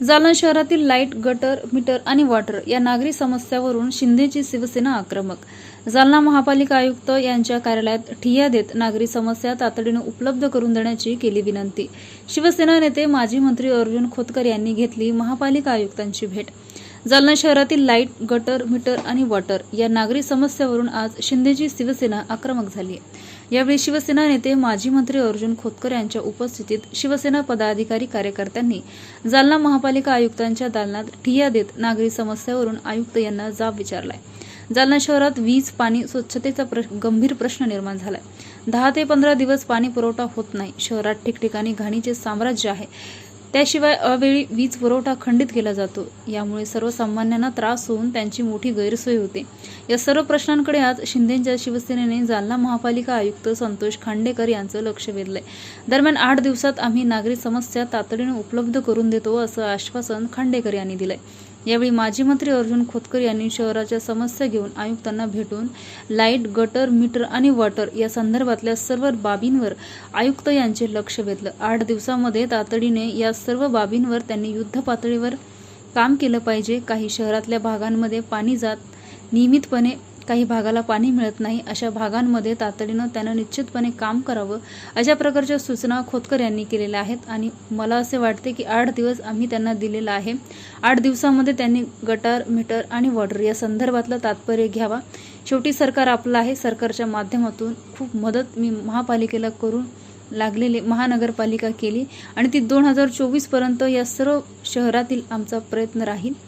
जालना शहरातील light gutter meter आणि water या नागरी समस्यावरून शिंदेची शिवसेना आक्रमक. जालना महापालिका आयुक्त यांच्या कार्यालयात ठिय्या देत नागरी समस्या तातडीने उपलब्ध करून देण्याची केली विनंती. शिवसेना नेते माजी मंत्री अर्जुन खोतकर यांनी घेतली महापालिका आयुक्तांची भेट. जालना शहरातील लाइट गटर मीटर आणि वॉटर या नागरी समस्यावरून आज शिंदेची शिवसेना आक्रमक झाली आहे. यावेळी शिवसेना नेते माजी मंत्री अर्जुन खोतकर यांच्या उपस्थितीत शिवसेना पदाधिकारी कार्यकर्त्यांनी जालना महापालिका आयुक्तांच्या दालनात ठिय्या देत नागरी समस्यावरून आयुक्त यांना जाब विचारलाय. जालना शहरात वीज पाणी स्वच्छतेचा प्रश्न गंभीर प्रश्न निर्माण झालाय. दहा ते पंधरा दिवस पाणी पुरवठा होत नाही. शहरात ठिकठिकाणी घाणीचे साम्राज्य आहे. त्याशिवाय अवेळी वीज पुरवठा खंडित केला जातो. यामुळे सर्वसामान्यांना त्रास होऊन त्यांची मोठी गैरसोय होते. या सर्व प्रश्नांकडे आज शिंदेच्या शिवसेनेने जालना महापालिका आयुक्त संतोष खांडेकर यांचं लक्ष वेधलंय. दरम्यान आठ दिवसात आम्ही नागरिक समस्या तातडीने उपलब्ध करून देतो असं आश्वासन खांडेकर यांनी दिलंय. यावेळी माजी मंत्री अर्जुन खोतकर यांनी शहराच्या समस्या घेऊन आयुक्तांना भेटून लाइट गटर मीटर आणि वॉटर या संदर्भातल्या सर्व बाबींवर आयुक्त यांचे लक्ष वेधलं. आठ दिवसामध्ये तातडीने या सर्व बाबींवर त्यांनी युद्ध पातळीवर काम केलं पाहिजे. काही शहरातल्या भागांमध्ये पाणी जात नियमितपणे काही भागाला पाणी मिळत नाही अशा भागांमध्ये तातडीनं त्यानं निश्चितपणे काम करावं अशा प्रकारच्या सूचना खोतकर यांनी केलेल्या आहेत. आणि मला असे वाटते की आठ दिवस आम्ही त्यांना दिलेला आहे. आठ दिवसामध्ये त्यांनी गटार मीटर आणि वॉटर या संदर्भातलं तात्पर्य घ्यावा. शेवटी सरकार आपलं आहे. सरकारच्या माध्यमातून खूप मदत मी महापालिकेला करून लागलेली महानगरपालिका केली. आणि ती दोन हजार चोवीसपर्यंत या सर्व शहरातील आमचा प्रयत्न राहील.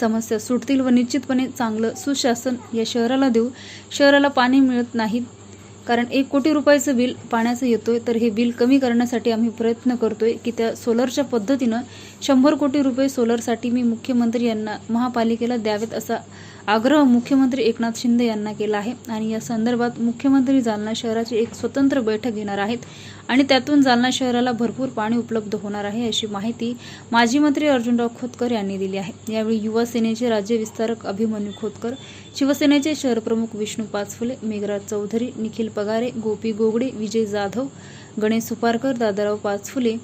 समस्या सुटतील व निश्चितपणे चांगलं सुशासन या शहराला देऊ. शहराला पाणी मिळत नाही. कारण एक कोटी रुपयाचं बिल पाण्याचं येतोय तर हे बिल कमी करण्यासाठी आम्ही प्रयत्न करतोय की त्या सोलरच्या पद्धतीनं शंभर कोटी रुपये सोलरसाठी मी मुख्यमंत्री यांना महापालिकेला द्यावेत असा आग्रह मुख्यमंत्री एकनाथ शिंदे यांना केला आहे. आणि या संदर्भात मुख्यमंत्री जालना शहराची एक स्वतंत्र बैठक घेणार आहेत. आणि त्यातून जालना शहराला भरपूर पाणी उपलब्ध होणार आहे अशी माहिती माजी मंत्री अर्जुनराव खोतकर यांनी दिली आहे. यावेळी युवा सेनेचे राज्य विस्तारक अभिमन्यू खोतकर शिवसेनेचे शहरप्रमुख विष्णू पाचफुले मेघराज चौधरी निखिल पगारे गोपी गोगडे विजय जाधव गणेश सुपारकर दादाराव पाचफुले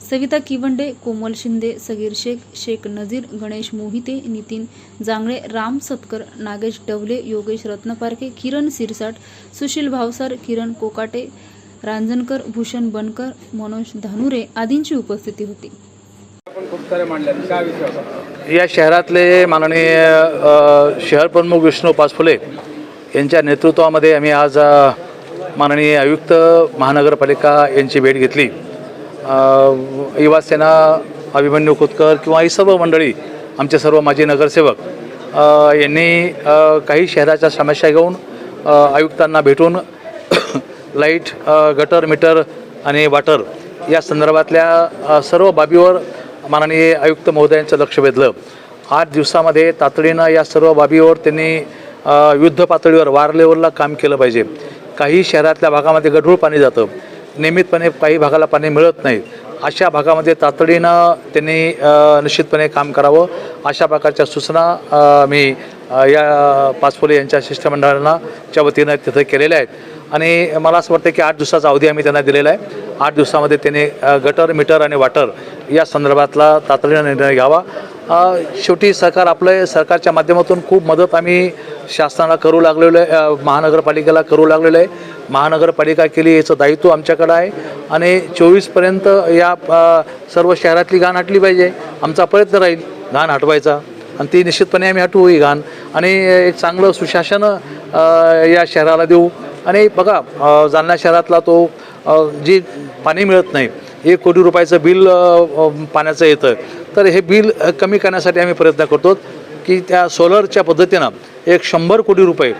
सविता किवंडे कोमल शिंदे सगीर शेख शेख नजीर गणेश मोहिते नितीन जांगळे राम सतकर नागेश डवले योगेश रत्नपारखे किरण सिरसाट सुशील भावसार किरण कोकाटे रांजणकर भूषण बनकर मनोज धानुरे आदींची उपस्थिती होती. या शहरातले माननीय शहर प्रमुख विष्णू पाचफुले यांच्या नेतृत्वामध्ये आम्ही आज माननीय आयुक्त महानगरपालिका यांची भेट घेतली. युवा सेना अभिमन्यू खोतकर किंवा ही सर्व मंडळी आमचे सर्व माजी नगरसेवक यांनी काही शहराच्या समस्या घेऊन आयुक्तांना भेटून लाइट गटर मीटर आणि वॉटर या संदर्भातल्या सर्व बाबीवर माननीय आयुक्त महोदयांचं लक्ष वेधलं. आठ दिवसामध्ये तातडीनं या सर्व बाबीवर त्यांनी युद्ध पातळीवर वार लेवलला काम केलं पाहिजे. काही शहरातल्या भागामध्ये गढूळ पाणी जातं. नियमितपणे काही भागाला पाणी मिळत नाही. अशा भागामध्ये तातडीनं त्यांनी निश्चितपणे काम करावं. अशा प्रकारच्या सूचना मी या पाचपोले यांच्या शिष्टमंडळांनाच्या वतीनं तिथं केलेल्या आहेत. आणि मला असं वाटतं की आठ दिवसाचा अवधी आम्ही त्यांना दिलेला आहे. आठ दिवसामध्ये त्यांनी गटर मीटर आणि वॉटर या संदर्भातला तातडीनं निर्णय घ्यावा. शेवटी सरकार आपलं सरकारच्या माध्यमातून खूप मदत आम्ही शासनाला करू लागलेलो आहे महानगरपालिकेला करू लागलेलो आहे. महानगरपालिका केली याचं दायित्व आमच्याकडं आहे. आणि चोवीसपर्यंत या सर्व शहरातली घाण हटली पाहिजे. आमचा प्रयत्न राहील घाण हटवायचा. आणि ती निश्चितपणे आम्ही हटवू ही घाण आणि एक चांगलं सुशासन या शहराला देऊ. आणि बघा जालना शहरातला तो जी पाणी मिळत नाही एक कोटी रुपयाचं बिल पाण्याचं येतं. तर हे बिल कमी करण्यासाठी आम्ही प्रयत्न करतो. की त्या सोलरच्या पद्धतीनं एक शंभर कोटी रुपये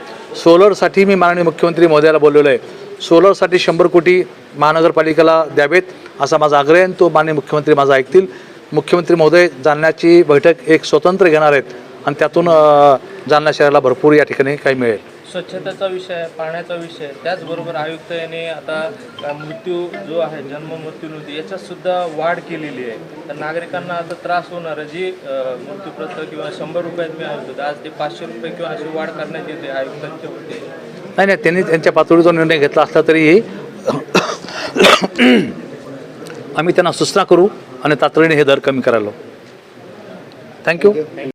सोलरसाठी मी माननीय मुख्यमंत्री महोदयाला बोललेलो आहे सोलरसाठी शंभर कोटी महानगरपालिकेला द्यावेत असा माझा आग्रह आहे आणि तो माननीय मुख्यमंत्री माझा ऐकतील. मुख्यमंत्री महोदय जालन्याची बैठक एक स्वतंत्र घेणार आहेत आणि त्यातून जालना शहराला भरपूर या ठिकाणी काही मिळेल. स्वच्छतेचा विषय पाण्याचा विषय त्याचबरोबर आयुक्त यांनी आता मृत्यू जो आहे जन्म मृत्यू नोंदी याच्यात सुद्धा वाढ केलेली आहे. तर नागरिकांना आता त्रास होणार जी मृत्यूप्रत किंवा शंभर रुपयात मी होतो आज ते पाचशे रुपये किंवा अशी वाढ करण्यात येते आयुक्तांच्या वतीने. नाही नाही त्यांनी त्यांच्या पातळीचा निर्णय घेतला असला तरीही आम्ही त्यांना सूचना करू आणि तातडीने हे दर कमी करायला. थँक्यू